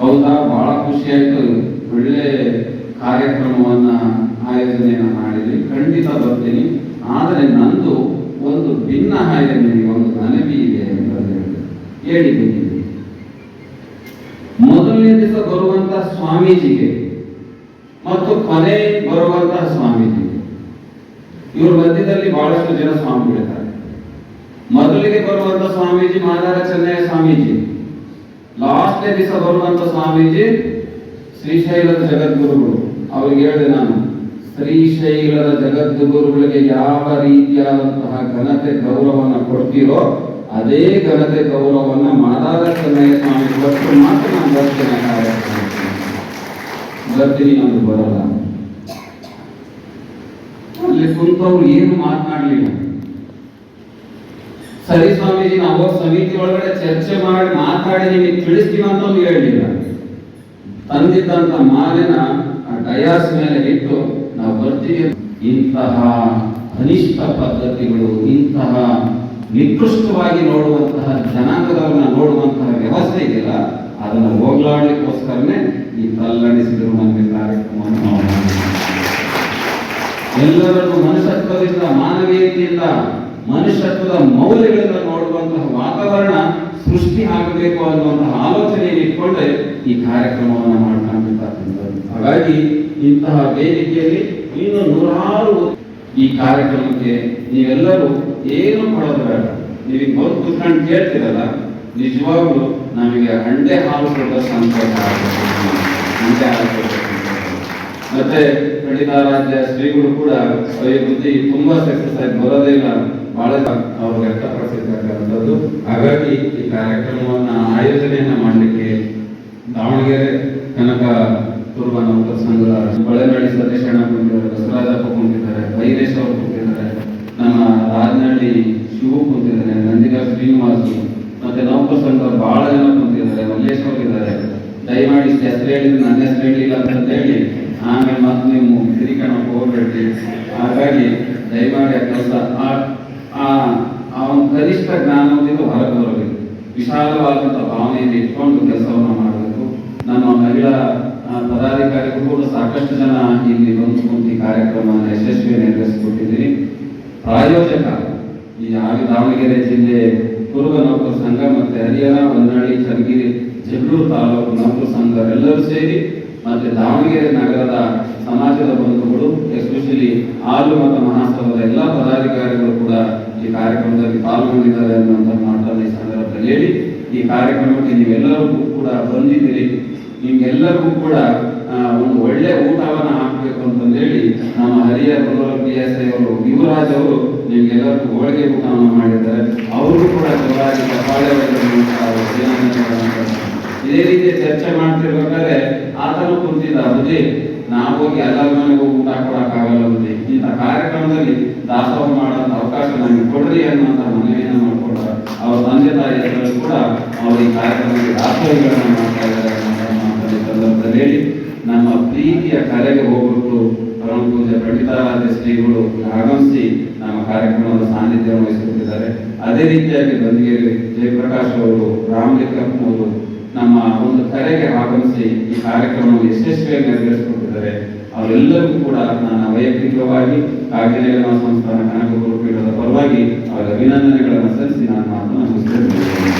ಹೌದಾ? ಬಹಳ ಖುಷಿ ಆಯ್ತು ಒಳ್ಳೆ ಕಾರ್ಯಕ್ರಮವನ್ನ ಆಯೋಜನೆಯನ್ನ ಮಾಡಿದ್ವಿ ಖಂಡಿತ ಬರ್ತೀನಿ. ಆದರೆ ನಂದು ಒಂದು ಭಿನ್ನ ಆಯೋಜನೆ ಒಂದು ಮನವಿ ಇದೆ ಅಂತ ಹೇಳಿ ಬಂದಿದ್ದೆ ಮೊದಲನೇ ದಿವಸ ಬರುವಂತಹ ಸ್ವಾಮೀಜಿಗೆ ಮತ್ತು ಕೊನೆ ಬರುವಂತಹ ಸ್ವಾಮೀಜಿಗೆ ಇವರು ಮಧ್ಯದಲ್ಲಿ ಬಹಳಷ್ಟು ಜನ ಸ್ವಾಮಿಗಳಿದ್ದಾರೆ. ಮೊದಲಿಗೆ ಬರುವಂತ ಸ್ವಾಮೀಜಿ ಮಾದಾರ ಚೆನ್ನಯ್ಯ ಸ್ವಾಮೀಜಿ, ಲಾಸ್ಟ್ನೇ ದಿವಸ ಬರುವಂತ ಸ್ವಾಮೀಜಿ ಶ್ರೀಶೈಲದ ಜಗದ್ಗುರುಗಳು. ಅವ್ರಿಗೆ ಹೇಳಿದೆ ನಾನು. ಶ್ರೀಶೈಲದ ಜಗದ್ಗುರುಗಳಿಗೆ ಯಾವ ರೀತಿಯಾದಂತಹ ಘನತೆ ಗೌರವವನ್ನು ಕೊಡ್ತೀರೋ ಅದೇ ಘನತೆ ಗೌರವವನ್ನು ಮಾದಾರ ಸ್ವಾಮಿ ಕೊಟ್ಟು ಮಾತ್ರ ನಾನು ದರ್ಶನ ನಾನು ಬರಲ್ಲ. ಅಲ್ಲಿ ಕುಂತವ್ರು ಏನು ಮಾತನಾಡಲಿಲ್ಲ. ಸರಿ ಸ್ವಾಮೀಜಿ, ನಾವು ಸಮಿತಿ ಒಳಗಡೆ ಚರ್ಚೆ ಮಾಡಿ ಮಾತಾಡಿ, ನಿಮಗೆ ತಿಳಿಸ್ತೀವಿ ಅಂತ ಹೇಳಲಿಲ್ಲ ತಂದಿದ್ದಂತ ಮಾಲಿನ ಆ ಡಯಾಸ್ ಮೇಲೆ ಇಟ್ಟು ಬರ್ತೀವಿ ಇಂತಹ ಅನಿಷ್ಟ ಪದ್ಧತಿಗಳು, ಇಂತಹ ನಿಕೃಷ್ಟವಾಗಿ ನೋಡುವಂತಹ ಜನಾಂಗದವರನ್ನ ನೋಡುವಂತಹ ವ್ಯವಸ್ಥೆ ಇದೆಯಲ್ಲ, ಅದನ್ನು ಹೋಗ್ಲಾಡ್ಲಿಕ್ಕೋಸ್ಕರನೇ ಈ ತಲ್ಲಣಿಸಿದ್ರು ನಮಗೆ ಕಾರ್ಯಕ್ರಮವನ್ನು ನಾವು. ಎಲ್ಲರನ್ನು ಮನುಷ್ಯತ್ವದಿಂದ, ಮಾನವೀಯತೆಯಿಂದ, ಮನುಷ್ಯತ್ವದ ಮೌಲ್ಯಗಳಿಂದ ನೋಡುವಂತಹ ವಾತಾವರಣ ಸೃಷ್ಟಿ ಆಗಬೇಕು ಅನ್ನುವಂತಹ ಆಲೋಚನೆಯಲ್ಲಿ ಇಟ್ಕೊಂಡೆ ಈ ಕಾರ್ಯಕ್ರಮವನ್ನು ಮಾಡ್ತಾ ಹಾಗಾಗಿ ಇಂತಹ ವೇದಿಕೆಯಲ್ಲಿ ಇನ್ನು ನೂರಾರು ಈ ಕಾರ್ಯಕ್ರಮಕ್ಕೆ ನೀವೆಲ್ಲರೂ ಏನು ಕೊಡೋದು ಬೇಡ. ನೀವೀಗ ಮೊದಲು ಕುತ್ಕೊಂಡು ಕೇಳ್ತೀರಲ್ಲ ನಿಜವಾಗ್ಲೂ ನಮಗೆ ಹಂಡೆ ಹಾಲು ಕೊಟ್ಟ ಸಂತೋಷ ಹಂಡೆ ಹಾಲು ಕೊಟ್ಟ. ಮತ್ತೆ ಪಂಡಿತಾರಾಧ್ಯ ಶ್ರೀಗಳು ಕೂಡ ಅವರ ಬುದ್ಧಿ ತುಂಬಾ ಸಕ್ಸಸ್ ಆಗಿ ಬರೋದೇ ಇಲ್ಲ. ಬಹಳ ಅವರು ವ್ಯಕ್ತಪಡಿಸಿರ್ತಕ್ಕಂಥದ್ದು. ಹಾಗಾಗಿ ಈ ಕಾರ್ಯಕ್ರಮವನ್ನು ಆಯೋಜನೆಯನ್ನು ಮಾಡಲಿಕ್ಕೆ ದಾವಣಗೆರೆ ಕನಕ ಪೂರ್ವ ನೌಕರ ಸಂಘದ ಬಳೆನಳ್ಳಿ ಸತೀಶ್ ಅಣ್ಣ ಕುಂತಿದ್ದಾರೆ, ಬಸವರಾಜಪ್ಪ ಕುಂತಿದ್ದಾರೆ, ಬೈರೇಶ್ ಅವರು ಕುಂತಿದ್ದಾರೆ, ನಮ್ಮ ರಾಜನಹಳ್ಳಿ ಶಿವು ಕುಂತಿದ್ದಾರೆ, ನಂದಿಗಾ ಶ್ರೀನಿವಾಸ್, ಮತ್ತೆ ನೌಕರ ಸಂಘದ ಬಹಳ ಜನ ಕುಂತಿದ್ದಾರೆ, ಮಲ್ಲೇಶ್ ಅವರು ಇದ್ದಾರೆ. ದಯಮಾಡಿ ಹೆಸರು ಹೇಳಿದ್ರೆ ನನ್ನ ಹೆಸರು ಹೇಳಿಲ್ಲ ಅಂತ ಹೇಳಿ, ಆಮೇಲೆ ಮತ್ತೆ ನೀವು ತಿರಿಕಣಕ್ಕೆ ಹೋಗ್ಬೇಡ್ರಿ ಹಾಗಾಗಿ ದಯಮಾಡಿ ಆ ಕೆಲಸ, ಆ ಅವನ ಕನಿಷ್ಠ ಜ್ಞಾನದಿಂದ ಹೊರಗೆ ಬರಬೇಕು ವಿಶಾಲವಾದಂಥ ಭಾವನೆಯನ್ನು ಇಟ್ಕೊಂಡು ಕೆಲಸವನ್ನು ಮಾಡಬೇಕು. ನಮ್ಮ ಮಹಿಳಾ ಪದಾಧಿಕಾರಿಗಳು ಸಾಕಷ್ಟು ಜನ ಇಲ್ಲಿ ಬಂದು ಈ ಕಾರ್ಯಕ್ರಮವನ್ನು ಯಶಸ್ವಿ ನೆರವೇರಿಸಿಕೊಟ್ಟಿದ್ದೀರಿ ಪ್ರಾಯೋಜಕ ಈ ದಾವಣಗೆರೆ ಜಿಲ್ಲೆ ಕುರುಬ ನೌಕರ ಸಂಘ ಮತ್ತೆ ಹರಿಹರ ಹೊನ್ನಾಳಿ, ಚನ್ನಗಿರಿ, ಜಗಳೂರು ತಾಲೂಕು ನೌಕರ ಸಂಘ ಎಲ್ಲರೂ ಸೇರಿ ಮತ್ತೆ ದಾವಣಗೆರೆ ನಗರದ ಸಮಾಜದ ಬಂಧುಗಳು, ಎಸ್ಪೆಷಲಿ ಆಲು ಮತ್ತು ಮಹಾಸಭದ ಎಲ್ಲ ಪದಾಧಿಕಾರಿಗಳು ಕೂಡ ಈ ಕಾರ್ಯಕ್ರಮದಲ್ಲಿ ಪಾಲ್ಗೊಂಡಿದ್ದಾರೆ ಅನ್ನುವಂಥ ಮಾತನ್ನು ಈ ಸಂದರ್ಭದಲ್ಲಿ ಹೇಳಿ ಈ ಕಾರ್ಯಕ್ರಮಕ್ಕೆ ನೀವೆಲ್ಲರೂ ಕೂಡ ಬಂದಿದ್ದೀರಿ. ನಿಮ್ಗೆಲ್ಲರಿಗೂ ಕೂಡ ಒಂದು ಒಳ್ಳೆ ಊಟವನ್ನು ಹಾಕಬೇಕು ಅಂತಂದೇಳಿ ನಮ್ಮ ಹರಿಯ ಪಿ ಎಸ್ ಅವರು, ಯುವರಾಜ್ ಅವರು ನಿಮ್ಗೆಲ್ಲರಿಗೂ ಹೋಳಿಗೆ ಊಟವನ್ನು ಮಾಡಿದ್ದಾರೆ. ಅವರು ಕೂಡ ಜೋರಾಗಿ ಇದೇ ರೀತಿ ಚರ್ಚೆ ಮಾಡ್ತಿರ್ಬೇಕಾದ್ರೆ ಆತನು ಕುಂತಿದ್ದ ಬುದ್ಧಿ ನಾವು ಹೋಗಿ ಎಲ್ಲರ ಮನೆಗೆ ಊಟ ಕೊಡಕ್ಕಾಗಲ್ಲ ಬುದ್ಧಿ ಇಂಥ ಕಾರ್ಯಕ್ರಮದಲ್ಲಿ ದಾಸೋಹ ಮಾಡೋಂಥ ಅವಕಾಶ ನಮಗೆ ಕೊಡ್ರಿ ಅನ್ನೋಂಥ ಮನವಿಯನ್ನು ಮಾಡ್ಕೊಂಡ ಅವ್ರ ತಂದೆ ತಾಯಿ ಕೂಡ ಅವರು ಈ ಕಾರ್ಯಕ್ರಮಕ್ಕೆ ದಾಸೋಹಿಗಳನ್ನು ಮಾಡ್ತಾ ಇದ್ದಾರೆ ಹೇಳಿ, ನಮ್ಮ ಪ್ರೀತಿಯ ಕರೆಗೆ ಹೋಗ್ಬಿಟ್ಟು ಪರಮ ಪೂಜೆ ಪಂಡಿತಾರಾಧ್ಯ ಶ್ರೀಗಳು ಆಗಮಿಸಿ ನಮ್ಮ ಕಾರ್ಯಕ್ರಮದ ಸಾನ್ನಿಧ್ಯವನ್ನು ವಹಿಸುತ್ತಿದ್ದಾರೆ ಅದೇ ರೀತಿಯಾಗಿ ಬಂದಿಗೆ ಜಯಪ್ರಕಾಶ್ ಅವರು, ರಾಮಲಿಂಗಪ್ಪ ಅವರು ನಮ್ಮ ಒಂದು ಕರೆಗೆ ಆಗಮಿಸಿ ಈ ಕಾರ್ಯಕ್ರಮವನ್ನು ಯಶಸ್ವಿಯಾಗಿ ನೆರವೇರಿಸಿಕೊಟ್ಟಿದ್ದಾರೆ. ಅವರೆಲ್ಲರಿಗೂ ಕೂಡ ನನ್ನ ವೈಯಕ್ತಿಕವಾಗಿ ಕಾಗಿನೆಗಳ ಸಂಸ್ಥಾನ ಕನಕಪುರ ಪೀಠದ ಪರವಾಗಿ ಅವರ ಅಭಿನಂದನೆಗಳನ್ನು ಸಲ್ಲಿಸಿ ನಾನು ಮಾತನ್ನು ಮುಗಿಸ್ತೇನೆ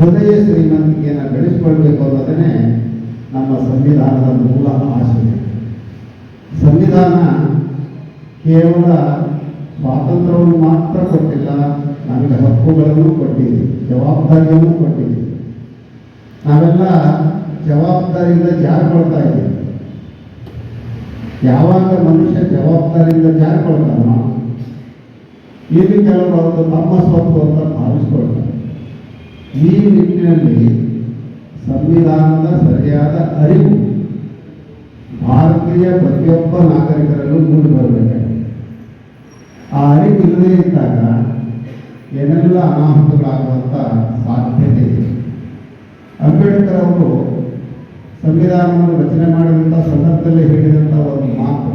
ಹೃದಯ ಶ್ರೀಮಂತಿಕೆಯನ್ನು ಬೆಳೆಸಿಕೊಳ್ಬೇಕು ಅನ್ನೋದನ್ನೇ ನಮ್ಮ ಸಂವಿಧಾನದ ಮೂಲ ಆಶಯ. ಸಂವಿಧಾನ ಕೇವಲ ಸ್ವಾತಂತ್ರ್ಯವನ್ನು ಮಾತ್ರ ಕೊಟ್ಟಿಲ್ಲ, ನಮಗೆ ಹಕ್ಕುಗಳನ್ನು ಕೊಟ್ಟಿದೆ, ಜವಾಬ್ದಾರಿಯನ್ನು ಕೊಟ್ಟಿದೆ. ನಾವೆಲ್ಲ ಜವಾಬ್ದಾರಿಯಿಂದ ಜಾರಿಕೊಳ್ತಾ ಇದ್ದೀವಿ. ಯಾವಾಗ ಮನುಷ್ಯ ಜವಾಬ್ದಾರಿಯಿಂದ ಜಾರಿಕೊಳ್ತಾನೋ ಈ ಕೆಲವರು ನಮ್ಮ ಸ್ವತ್ತು ಅಂತ ಭಾವಿಸ್ಕೊಳ್ತಾರೆ. ಈ ನಿಟ್ಟಿನಲ್ಲಿ ಸಂವಿಧಾನದ ಸರಿಯಾದ ಅರಿವು ಭಾರತೀಯ ಪ್ರತಿಯೊಬ್ಬ ನಾಗರಿಕರಲ್ಲೂ ಮೂಡಿ ಬರಬೇಕಾಗಿದೆ ಆ ಅರಿವು ಇಲ್ಲದೇ ಇದ್ದಾಗ ಏನೆಲ್ಲ ಅನಾಹುತಗಳಾಗುವಂಥ ಸಾಧ್ಯತೆ ಇದೆ? ಅಂಬೇಡ್ಕರ್ ಅವರು ಸಂವಿಧಾನವನ್ನು ರಚನೆ ಮಾಡಿದಂಥ ಸಂದರ್ಭದಲ್ಲಿ ಹೇಳಿದಂಥ ಒಂದು ಮಾತು,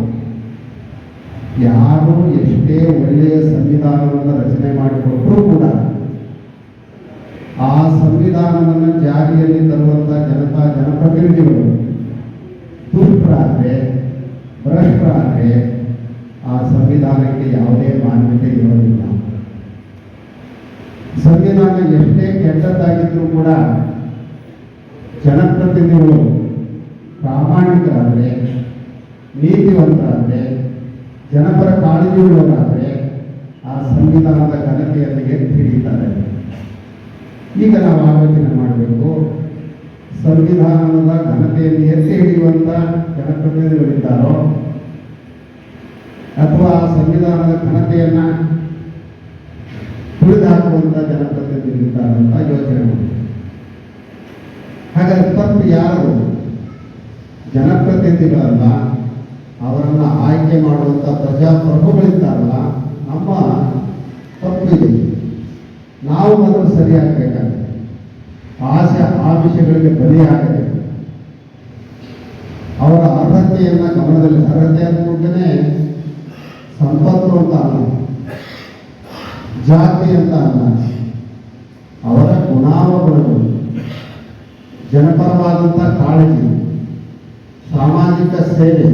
ಯಾರು ಎಷ್ಟೇ ಒಳ್ಳೆಯ ಸಂವಿಧಾನವನ್ನು ರಚನೆ ಮಾಡಿಕೊಟ್ಟರೂ ಕೂಡ ಆ ಸಂವಿಧಾನವನ್ನು ಜಾರಿಯಲ್ಲಿ ತರುವಂಥ ಜನತಾ ಜನಪ್ರತಿನಿಧಿಗಳು ದುಷ್ಟರಾದರೆ ಭ್ರಷ್ಟರಾದರೆ, ಆ ಸಂವಿಧಾನಕ್ಕೆ ಯಾವುದೇ ಮಾನ್ಯತೆ ಇರೋದಿಲ್ಲ. ಸಂವಿಧಾನ ಎಷ್ಟೇ ಕೆಟ್ಟದ್ದಾಗಿದ್ರೂ ಕೂಡ ಜನಪ್ರತಿನಿಧಿಗಳು ಪ್ರಾಮಾಣಿಕರಾದರೆ, ನೀತಿವಂತರಾದರೆ, ಜನಪರ ಕಾಳಜಿಯುಳ್ಳವರಾದರೆ ಆ ಸಂವಿಧಾನದ ಘನತೆಯಲ್ಲಿಗೆ ಹಿಡಿತಾರೆ ಈಗ ನಾವು ಆಲೋಚನೆ ಮಾಡಬೇಕು. ಸಂವಿಧಾನದ ಘನತೆಯನ್ನು ಎತ್ತಿ ಹಿಡಿಯುವಂಥ ಜನಪ್ರತಿನಿಧಿಗಳಿದ್ದಾರೋ ಅಥವಾ ಸಂವಿಧಾನದ ಘನತೆಯನ್ನ ಹಾಕುವಂಥ ಜನಪ್ರತಿನಿಧಿಗಳಿದ್ದಾರೆ ಅಂತ ಯೋಚನೆ ಮಾಡಿ ಹಾಗಾದ್ರೆ ತಪ್ಪು ಯಾರು? ಜನಪ್ರತಿನಿಧಿಗಳಲ್ಲ, ಅವರನ್ನು ಆಯ್ಕೆ ಮಾಡುವಂಥ ಪ್ರಜಾಪ್ರಭುಗಳಿದ್ದಾರಲ್ಲ, ನಮ್ಮ ತಪ್ಪಿದೆ ನಾವು ಮೊದಲು ಸರಿಯಾಗಬೇಕಾಗುತ್ತೆ ಆಸೆ ಆಮಿಷಗಳಿಗೆ ಬಲಿಯಾಗದೆ ಅವರ ಅರ್ಹತೆಯನ್ನು ಗಮನದಲ್ಲಿ, ಅರ್ಹತೆ ಅಂದ್ಕೊಂಡೇ ಸಂಪತ್ತು ಅಂತ ಅಲ್ಲ, ಜಾತಿ ಅಂತ ಅಲ್ಲ, ಅವರ ಗುಣಾವಗಳು ಜನಪರವಾದಂಥ ಕಾಳಜಿ, ಸಾಮಾಜಿಕ ಸೇವೆ,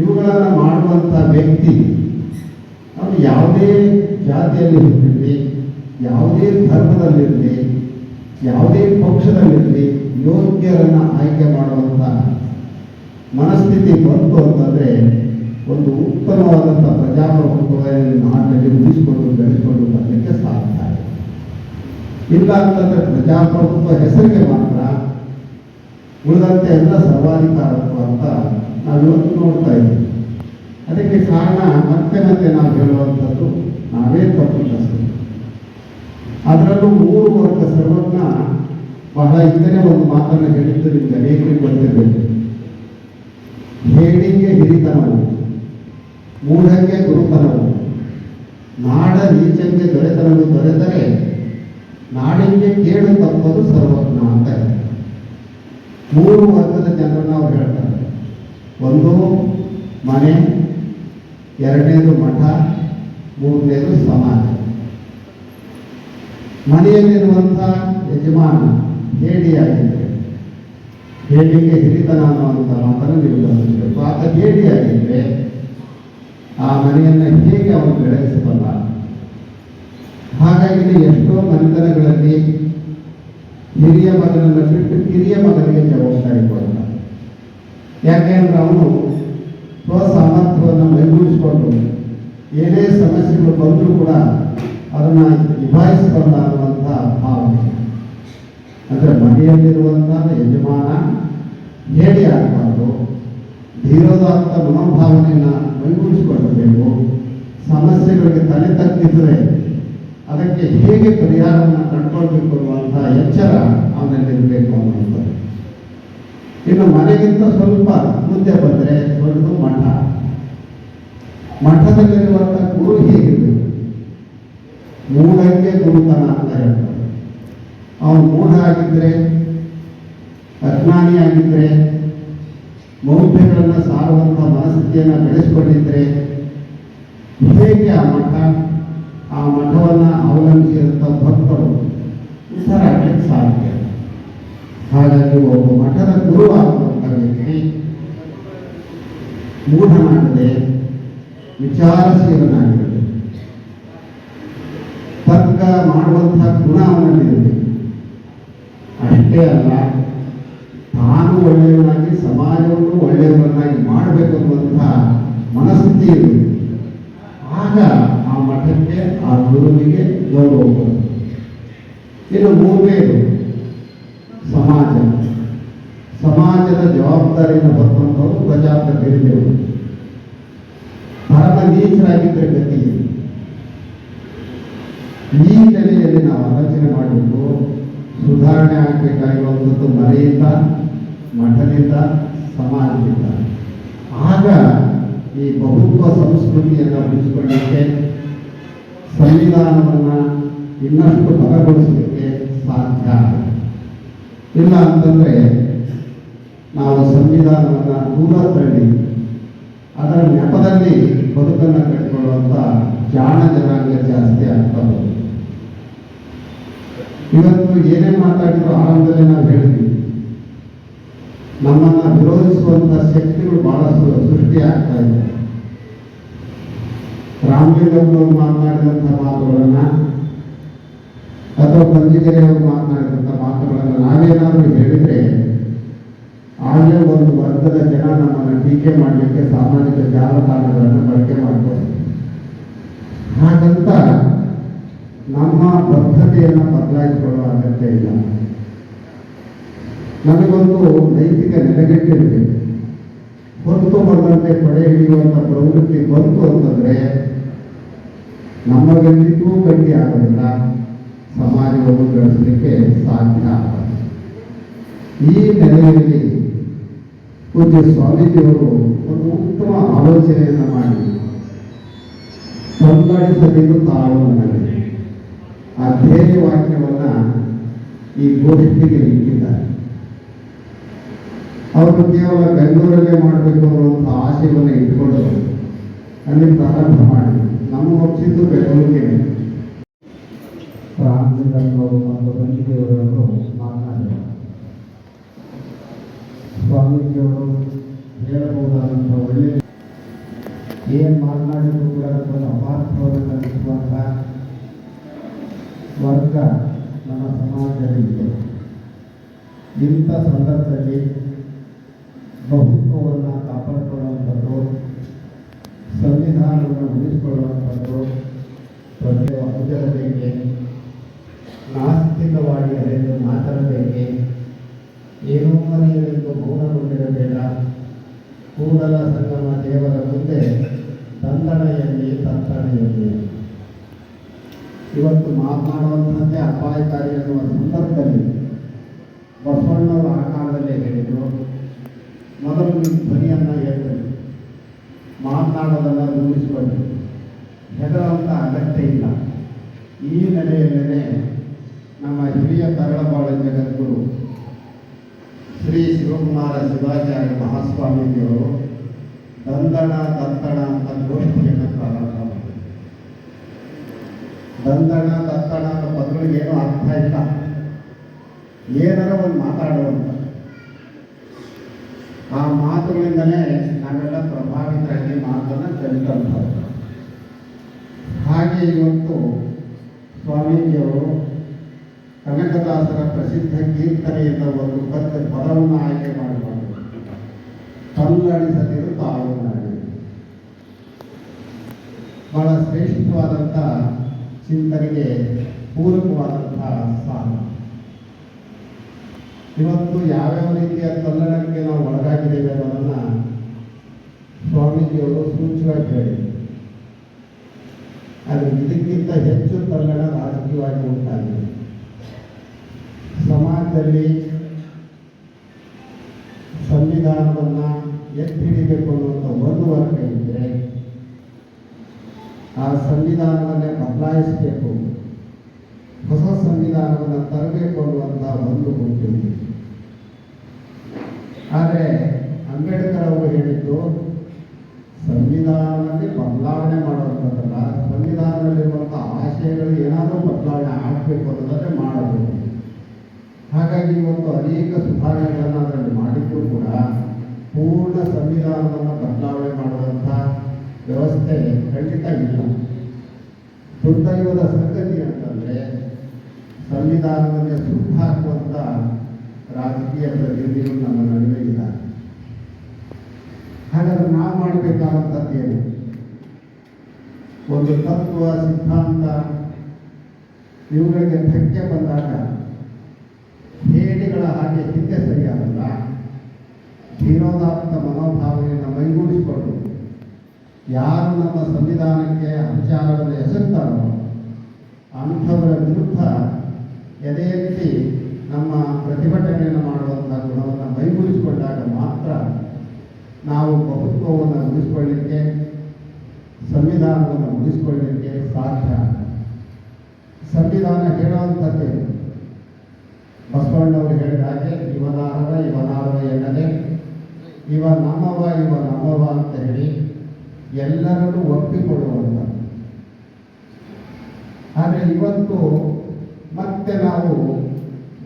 ಇವುಗಳನ್ನು ಮಾಡುವಂಥ ವ್ಯಕ್ತಿ, ಅವನು ಯಾವುದೇ ಜಾತಿಯಲ್ಲಿ ಯಾವುದೇ ಧರ್ಮದಲ್ಲಿರಲಿ, ಯಾವುದೇ ಪಕ್ಷದಲ್ಲಿರಲಿ ಯೋಗ್ಯರನ್ನು ಆಯ್ಕೆ ಮಾಡುವಂಥ ಮನಸ್ಥಿತಿ ಬಂತು ಅಂತಂದ್ರೆ ಒಂದು ಉತ್ತಮವಾದಂಥ ಪ್ರಜಾಪ್ರಭುತ್ವವನ್ನು ನಾಡಿನಲ್ಲಿ ಉಳಿಸಿಕೊಂಡು ಬೆಳೆಸಿಕೊಂಡು ಬರಲಿಕ್ಕೆ ಸಾಧ್ಯ ಇಲ್ಲ ಅಂತಂದರೆ ಪ್ರಜಾಪ್ರಭುತ್ವ ಹೆಸರಿಗೆ ಮಾತ್ರ ಉಳಿದಂತೆ ಎಲ್ಲ ಸರ್ವಾಧಿಕಾರತ್ವ ಅಂತ ನಾವು ಇವತ್ತು ನೋಡ್ತಾ ಇದ್ದೀವಿ. ಅದಕ್ಕೆ ಕಾರಣ ಮತ್ತೆ ಮತ್ತೆ ನಾವು ಹೇಳುವಂಥದ್ದು ನಾವೇ ತಪ್ಪಿತಸ್ಥರು ಅದರಲ್ಲೂ ಮೂರು ವರ್ಗ ಸರ್ವಜ್ಞ ಬಹಳ ಹಿಂದೆ ಒಂದು ಮಾತನ್ನು ಹೇಳಿದ್ದರಿಂದ ಹೇಗೆ ಗೊತ್ತಿರಬೇಕು ಹೇಳಿಕೆ ಹಿರಿತನವು ಮೂಢಕ್ಕೆ ಗುರುತನವು. ನಾಡ ನೀಚಂಗೆ ದೊರೆತನವು ದೊರೆತರೆ, ನಾಡಿಗೆ ಕೇಳು ತಪ್ಪದು ಸರ್ವಜ್ಞ ಅಂತ. ಮೂರು ವರ್ಗದ ಜನರನ್ನು ಅವ್ರು ಹೇಳ್ತಾರೆ. ಒಂದು ಮನೆ, ಎರಡನೇದು ಮಠ, ಮೂರನೇದು ಸಮಾಜ ಮನೆಯಲ್ಲಿರುವಂಥ ಯಜಮಾನ ಹೇಡಿಯಾಗಿದ್ದರೆ ಹೇಳಿಗೆ ಹಿರಿತನ ಅನ್ನುವಂಥ ಮಾತನ್ನು ನೀವು ಗಮನಿಸಬೇಕು ಆತ ಹೇಡಿಯಾಗಿದ್ದರೆ ಆ ಮನೆಯನ್ನು ಹೇಗೆ ಅವನು ಬೆಳೆಸಬಲ್ಲ ಹಾಗಾಗಿ ಎಷ್ಟೋ ಮನೆತನಗಳಲ್ಲಿ ಹಿರಿಯ ಮಗನನ್ನು ಬಿಟ್ಟು ಕಿರಿಯ ಮಗನಿಗೆ ಜವಾಬ್ದಾರಿ ಕೊಡಲ್ಲ ಯಾಕೆಂದ್ರೆ ಅವನು ಸ್ವಸಾಮರ್ಥ್ಯವನ್ನು ಮೈಗೂಡಿಸಿಕೊಂಡು ಏನೇ ಸಮಸ್ಯೆಗಳು ಬಂದರೂ ಕೂಡ ಅದನ್ನು ನಿಭಾಯಿಸಬಲ್ಲ ಭಾವನೆ. ಅಂದರೆ ಮನೆಯಲ್ಲಿರುವಂತಹ ಯಜಮಾನ ಹೇಳಿ ಆಗಬಾರ್ದು. ಧೀರೋದಾತ್ತ ಮನೋಭಾವನೆಯನ್ನು ಮೈಗೂಡಿಸಿಕೊಳ್ಳಬೇಕು. ಸಮಸ್ಯೆಗಳಿಗೆ ತಲೆ ತಗ್ಗಿದ್ರೆ ಅದಕ್ಕೆ ಹೇಗೆ ಪರಿಹಾರವನ್ನು ಕಂಡುಕೊಳ್ಬೇಕು ಅನ್ನುವಂಥ ಎಚ್ಚರ ಅವನಲ್ಲಿರಬೇಕು ಅನ್ನುವಂಥದ್ದು. ಇನ್ನು ಮನೆಗಿಂತ ಸ್ವಲ್ಪ ಮುಂದೆ ಬಂದರೆ ಒಂದು ಮಠ. ಮಠದಲ್ಲಿರುವಂಥ ಗುರು ಹೇಗಿರಬೇಕು? ಮೂಢಕ್ಕೆ ಗುರುತನ ಅಂತ ಹೇಳ್ತಾರೆ ಅವನು ಮೂಢ ಅಜ್ಞಾನಿ ಆಗಿದ್ರೆ, ಮೌಢ್ಯಗಳನ್ನು ಸಾರುವಂಥ ಮನಸ್ಥಿತಿಯನ್ನು ಬೆಳೆಸಿಕೊಂಡಿದ್ದರೆ ಹೇಗೆ ಆ ಮಠ, ಆ ಮಠವನ್ನು ಅವಲಂಬಿಸಿದಂಥ ಭಕ್ತರು ಉದ್ಧಾರಾಗಲಿಕ್ಕೆ ಸಾಧ್ಯ ಹಾಗಾಗಿ ಒಬ್ಬ ಮಠದ ಗುರು ಆಗುವಂಥ ವ್ಯಕ್ತಿ ಮೂಢನಾಗದೆ ವಿಚಾರಶೀಲನಾಗಿರಬೇಕು ತರ್ಕ ಮಾಡುವಂಥ ಗುಣ ಅವನಲ್ಲಿರಬೇಕು ಅಷ್ಟೇ ಅಲ್ಲ, ತಾನು ಒಳ್ಳೆಯವನಾಗಿ, ಸಮಾಜವನ್ನು ಒಳ್ಳೆಯವರನ್ನಾಗಿ ಮಾಡಬೇಕು ಅನ್ನುವಂತಹ ಮನಸ್ಥಿತಿ ಇರಬೇಕು ಆಗ ಆ ಮಠಕ್ಕೆ, ಆ ಗುರುವಿಗೆ ಗೌರವ ಬರುತ್ತೆ. ಇನ್ನು ಮೂರನೇದು ಸಮಾಜ. ಸಮಾಜದ ಜವಾಬ್ದಾರಿಯನ್ನು ಹೊತ್ತಂಥವರು ಪ್ರಜಾಪ್ರತಿನಿಧಿಗಳು. ಪರಮ ನೀಚರಾಗಿದ್ದರೆ ಗತಿ. ಈ ನೆಲೆಯಲ್ಲಿ ನಾವು ಆಲೋಚನೆ ಮಾಡಬೇಕು ಸುಧಾರಣೆ ಆಗಬೇಕಾಗಿರುವಂಥದ್ದು ಮನೆಯಿಂದ ಮಠದಿಂದ, ಸಮಾಜದಿಂದ. ಆಗ ಈ ಬಹುತ್ವ ಸಂಸ್ಕೃತಿಯನ್ನು ಉಳಿಸಿಕೊಳ್ಳಲಿಕ್ಕೆ ಸಂವಿಧಾನವನ್ನು ಇನ್ನಷ್ಟು ಬಲಗೊಳಿಸಲಿಕ್ಕೆ ಸಾಧ್ಯ ಇಲ್ಲ ಅಂತಂದರೆ, ನಾವು ಸಂವಿಧಾನವನ್ನು ದೂರ ತಳ್ಳಿ ಅದರ ನೆಪದಲ್ಲಿ ಬದುಕನ್ನು ಕಟ್ಟಿಕೊಳ್ಳುವಂಥ ಜಾಣ ಜನಾಂಗ ಜಾಸ್ತಿ ಆಗ್ತಾ ಹೋಗುತ್ತೆ ಇವತ್ತು ಏನೇ ಮಾತಾಡಿದ್ರು ಆರಂಭದಲ್ಲಿ ನಾವು ಹೇಳಿದ್ವಿ. ನಮ್ಮನ್ನ ವಿರೋಧಿಸುವಂತ ಶಕ್ತಿಗಳು ಬಹಳ ಸೃಷ್ಟಿ ಆಗ್ತಾ ಇದೆ. ರಾಮಲಿಂಗಮ್ಮನವರು ಮಾತನಾಡಿದಂಥ ಮಾತುಗಳನ್ನ ಅಥವಾ ಪಂಚಗೆರೆಯವರು ಮಾತನಾಡಿದಂಥ ಮಾತುಗಳನ್ನ ನಾವೇನಾದ್ರೂ ಹೇಳಿದ್ರೆ ಆಗಲೇ ಒಂದು ವರ್ಗದ ಜನ ನಮ್ಮನ್ನು ಟೀಕೆ ಮಾಡಲಿಕ್ಕೆ ಸಾಮಾಜಿಕ ಜಾಲತಾಣಗಳನ್ನು ಬಳಕೆ ಮಾಡ್ತಾರೆ. ಹಾಗಂತ ನಮ್ಮ ಬದ್ಧತೆಯನ್ನು ಬದಲಾಯಿಸಿಕೊಳ್ಳುವ ಅಗತ್ಯ ಇಲ್ಲ. ನನಗೊಂದು ನೈತಿಕ ನೆಲೆಗಟ್ಟಿರಬೇಕು ಹೊತ್ತು ಬಂದಂತೆ ಪಡೆ ಹಿಡಿಯುವಂಥ ಪ್ರವೃತ್ತಿ ಬಂತು ಅಂತಂದ್ರೆ ನಮಗೆಲ್ಲಿಗೂ ಗಟ್ಟಿ ಆಗೋದಿಲ್ಲ. ಸಮಾಜವನ್ನು ಬೆಳೆಸಲಿಕ್ಕೆ ಸಾಧ್ಯ ಈ ನೆಲೆಯಲ್ಲಿ ಪೂಜ್ಯ ಸ್ವಾಮೀಜಿಯವರು ಒಂದು ಉತ್ತಮ ಆಲೋಚನೆಯನ್ನು ಮಾಡಿ. ಸಂಘಟಿಸಬೇಕು ತಾಳು ನನಗೆ. ಆ ಧ್ಯೇಯ ವಾಕ್ಯವನ್ನ ಈ ಗೋಷ್ಠಿಗೆ ಇಟ್ಟಿದ್ದಾರೆ ಅವರು ಕೇವಲ ಬೆಂಗಳೂರಲ್ಲೇ ಮಾಡಬೇಕು ಅನ್ನುವಂಥ ಆಶಯವನ್ನು ಇಟ್ಕೊಂಡು ಅಲ್ಲಿ ಪ್ರಾರಂಭ ಮಾಡಿ. ನಮ್ಮ ಒಪ್ಪಿಸಿದ್ದು ಬೆಂಗಳೂರಿಗೆ ರಾಮಲಿಂಗನವರು ಮತ್ತು ಬಂಜಿದೇವರವರು ಮಾತನಾಡಿದರು. ಸ್ವಾಮೀಜಿಯವರು ಹೇಳಬಹುದಾದಂಥ ಒಳ್ಳೆಯ ಏನು ಮಾತನಾಡಿದ್ರು ಕೂಡ ಅದಕ್ಕೊಂದು ಅಪಾರ್ಥವನ್ನು ಕಲ್ಪಿಸುವಂಥ ವರ್ಗ ನಮ್ಮ ಸಮಾಜದಲ್ಲಿ ಇದೆ ಇಂಥ ಸಂದರ್ಭದಲ್ಲಿ ಬಹುತ್ವವನ್ನು ಕಾಪಾಡಿಕೊಳ್ಳುವಂಥದ್ದು, ಸಂವಿಧಾನವನ್ನು ಉಳಿಸಿಕೊಳ್ಳುವಂಥದ್ದು ಪ್ರತಿ ಅನುಜರಬೇಕೆ ನಾಸ್ತಿಕವಾಗಿ ಅದರಿಂದ ಮಾತಾಡಬೇಕೆ, ಏನೋ ಮನೆಯಲ್ಲಿಂದು ಮೌನಗೊಂಡಿರಬೇಡ ಕೂಡಲ ಸಂಗಮ ದೇವರ ಮುಂದೆ ತಂದಣೆಯಲ್ಲಿ ತಂತಣೆಯಲ್ಲಿ ಇವತ್ತು ಮಾತನಾಡುವಂಥದ್ದೇ ಅಪಾಯಕಾರಿ ಅನ್ನುವ ಸಂದರ್ಭದಲ್ಲಿ ಬಸವಣ್ಣವರು ಆ ಕಾಲದಲ್ಲೇ ಹೇಳಿದರು, ಮೊದಲು ನಿಮ್ಮ ಧ್ವನಿಯನ್ನು ಹೇಳ್ತೇನೆ. ಮಾತನಾಡೋದನ್ನು ರೂಢಿಸಿಕೊಳ್ಳಿ. ಹೆದರುವಂಥ ಅಗತ್ಯ ಇಲ್ಲ. ಈ ನೆಲೆಯಲ್ಲೇ ನಮ್ಮ ಹಿರಿಯ ತರಳಬಾಳ ಜಗದ್ಗುರು ಶ್ರೀ ಶಿವಕುಮಾರ ಶಿವಾಚಾರ್ಯ ಮಹಾಸ್ವಾಮೀಜಿಯವರು ದಂದಣ ದತ್ತಣ ಅಂತ ಗೋಷ್ಠಿಯನ್ನು ಪ್ರಾರಂಭ ದಂದಣ ದತ್ತಣ ಅನ್ನೋ ಪದಗಳಿಗೆ ಏನೂ ಅರ್ಥ ಇಲ್ಲ. ಏನಾರ ಒಂದು ಮಾತಾಡುವಂತ ಆ ಮಾತುಗಳಿಂದಲೇ ನಾವೆಲ್ಲ ಪ್ರಭಾವಿತರಾಗಿ ಮಾತನ್ನು ಕಲಿತಂಥ ಹಾಗೆ ಇವತ್ತು ಸ್ವಾಮೀಜಿಯವರು ಕನಕದಾಸರ ಪ್ರಸಿದ್ಧ ಕೀರ್ತನೆಯಿಂದ ಒಂದು ಪದ ಪದವನ್ನು ಆಯ್ಕೆ ಮಾಡಿಕೊಂಡು ಕಲ್ಲಡಿಸದಿರು ತಾವು ಬಹಳ ಶ್ರೇಷ್ಠವಾದಂಥ ಚಿಂತನೆಗೆ ಪೂರಕವಾದಂಥ ಸಾಲ ಇವತ್ತು ಯಾವ್ಯಾವ ರೀತಿಯ ತಲ್ಲಣಕ್ಕೆ ನಾವು ಒಳಗಾಗಿದ್ದೇವೆ ಅನ್ನೋದನ್ನು ಸ್ವಾಮೀಜಿಯವರು ಸೂಚ್ಯವಾಗಿ ಹೇಳಿದರು. ಆದರೆ ಇದಕ್ಕಿಂತ ಹೆಚ್ಚು ತಲ್ಲಣ ರಾಜಕೀಯವಾಗಿ ಉಂಟಾಗಿದೆ. ಸಮಾಜದಲ್ಲಿ ಸಂವಿಧಾನವನ್ನು ಎತ್ತಿ ಹಿಡಿಬೇಕು ಅನ್ನುವಂಥ ಒಂದು ವರ್ಗ ಇದ್ದರೆ ಆ ಸಂವಿಧಾನವನ್ನೇ ಬದಲಾಯಿಸಬೇಕು. ಹೊಸ ಸಂವಿಧಾನವನ್ನು ತರಬೇಕು ಅನ್ನುವಂಥ ಒಂದು ಗುಂಪಿದೆ. ಆದರೆ ಅಂಬೇಡ್ಕರ್ ಅವರು ಹೇಳಿದ್ದು, ಸಂವಿಧಾನದಲ್ಲಿ ಬದಲಾವಣೆ ಮಾಡುವಂಥದ್ದಲ್ಲ, ಸಂವಿಧಾನದಲ್ಲಿರುವಂಥ ಆಶಯಗಳು ಏನಾದರೂ ಬದಲಾವಣೆ ಆಗಬೇಕು ಅನ್ನೋದಾದ್ರೆ ಮಾಡಬೇಕು. ಹಾಗಾಗಿ ಇವತ್ತು ಅನೇಕ ಸುಧಾರಣೆಗಳನ್ನು ಅದರಲ್ಲಿ ಮಾಡಿದ್ದು ಕೂಡ ಪೂರ್ಣ ಸಂವಿಧಾನವನ್ನು ಬದಲಾವಣೆ ಮಾಡುವಂಥ ವ್ಯವಸ್ಥೆ ಖಂಡಿತ ಇಲ್ಲ. ದುರ್ದೈವದ ಸಂಗತಿ ಅಂತಂದರೆ, ಸಂವಿಧಾನದಲ್ಲಿ ಸುಟ್ಟು ಹಾಕುವಂಥ ರಾಜಕೀಯ ಪ್ರತಿನಿಧಿಗಳು ನಮ್ಮ ನಡುವೆ ಇಲ್ಲ. ಹಾಗಾದ್ರೆ ನಾವು ಮಾಡಬೇಕಾದಂಥದ್ದೇನು ಒಂದು ತತ್ವ, ಸಿದ್ಧಾಂತ ಇವುಗಳಿಗೆ ಧಕ್ಕೆ ಬಂದಾಗ ಹೇಡಿಗಳ ಹಾಗೆ ಹಿಂದೆ ಸರಿಯಾಗಲ್ಲ. ವಿರೋಧಾತ್ಮಕ ಮನೋಭಾವನೆಯನ್ನು ಮೈಗೂಡಿಸಿಕೊಂಡು ಯಾರು ನಮ್ಮ ಸಂವಿಧಾನಕ್ಕೆ ಅಪಚಾರವನ್ನು ಎಸಗ್ತಾರೋ ಅಂಥವರ ವಿರುದ್ಧ ಎದೆಯಲ್ಲಿ ನಮ್ಮ ಪ್ರತಿಭಟನೆಯನ್ನು ಮಾಡುವಂಥ ಗುಣವನ್ನು ಮೈಗೂಡಿಸಿಕೊಂಡಾಗ ಮಾತ್ರ ನಾವು ಬಹುತ್ವವನ್ನು ಉಳಿಸಿಕೊಳ್ಳಲಿಕ್ಕೆ ಸಂವಿಧಾನವನ್ನು ಉಳಿಸ್ಕೊಳ್ಳಿಕ್ಕೆ ಸಾಧ್ಯ ಸಂವಿಧಾನ ಹೇಳುವಂಥದ್ದು ಬಸವಣ್ಣವರು ಹೇಳಿದ ಹಾಗೆ ಇವನಾರವ ಇವನಾರವ ಎನ್ನದೆ, ಇವ ನಮ್ಮವ ಇವ ನಮ್ಮವ ಅಂತ ಹೇಳಿ ಎಲ್ಲರನ್ನು ಒಪ್ಪಿಕೊಳ್ಳುವಂಥ ಆದರೆ ಇವತ್ತು ಮತ್ತೆ ನಾವು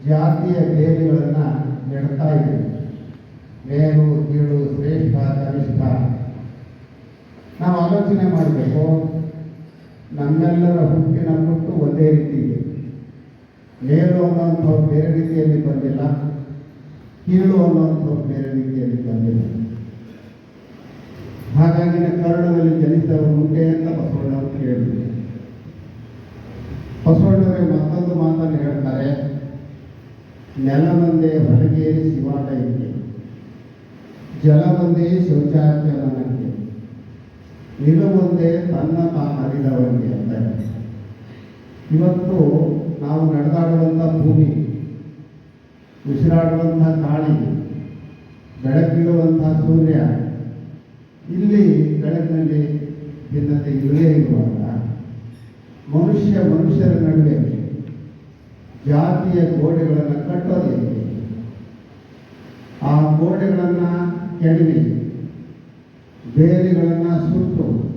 ಜಾತಿಯ ಬೇರುಗಳನ್ನು ನೆಡ್ತಾ ಇದ್ದೀವಿ ಮೇಲು ಕೀಳು, ಶ್ರೇಷ್ಠ, ಕನಿಷ್ಠ. ನಾವು ಆಲೋಚನೆ ಮಾಡಬೇಕು. ನಮ್ಮೆಲ್ಲರ ಹುಟ್ಟಿನ ಹುಟ್ಟು ಒಂದೇ ರೀತಿ ಇದೆ. ಮೇಲು ಅನ್ನೋಂಥವ್ರು ಬೇರೆ ರೀತಿಯಲ್ಲಿ ಬಂದಿಲ್ಲ. ಕೀಳು ಅನ್ನುವಂಥವ್ರು ಬೇರೆ ರೀತಿಯಲ್ಲಿ ಬಂದಿಲ್ಲ. ಹಾಗಾಗಿ ಕರ್ಣದಲ್ಲಿ ಜನಿಸಿದವರು ಮುಂದೆ ಅಂತ ಬಸವಣ್ಣವರು ಕೇಳಿದ್ರು. ಬಸವಣ್ಣವರೇ ಮತ್ತೊಂದು ಮಾತನ್ನು ಹೇಳ್ತಾರೆ. ನೆಲವೊಂದೇ ಹೊರಗೇರಿ ಶಿವಾಟ ಇದೆ. ಜಲವೊಂದೇ ಶೌಚಾಚರಣಕ್ಕೆ ನಿಲುವೊಂದೇ ತನ್ನ ತಾನು ಅರಿದವರಿಗೆ ಅಂತ ಇವತ್ತು ನಾವು ನಡೆದಾಡುವಂಥ ಭೂಮಿ, ಉಸಿರಾಡುವಂಥ ಗಾಳಿ ಬೆಳಕಿಡುವಂಥ ಸೂರ್ಯ, ಇಲ್ಲಿ ಬೆಳಕಿನಲ್ಲಿ ಭಿನ್ನತೆ ಇಲ್ಲೇ ಇರುವಾಗ ಮನುಷ್ಯ ಮನುಷ್ಯರ ನಡುವೆ ಜಾತಿಯ ಗೋಡೆಗಳನ್ನು ಕಟ್ಟೋದೇಕೆ ಆ ಗೋಡೆಗಳನ್ನು ಕೆಡವಿ ಬೇಲಿಗಳನ್ನು ಸುಟ್ಟು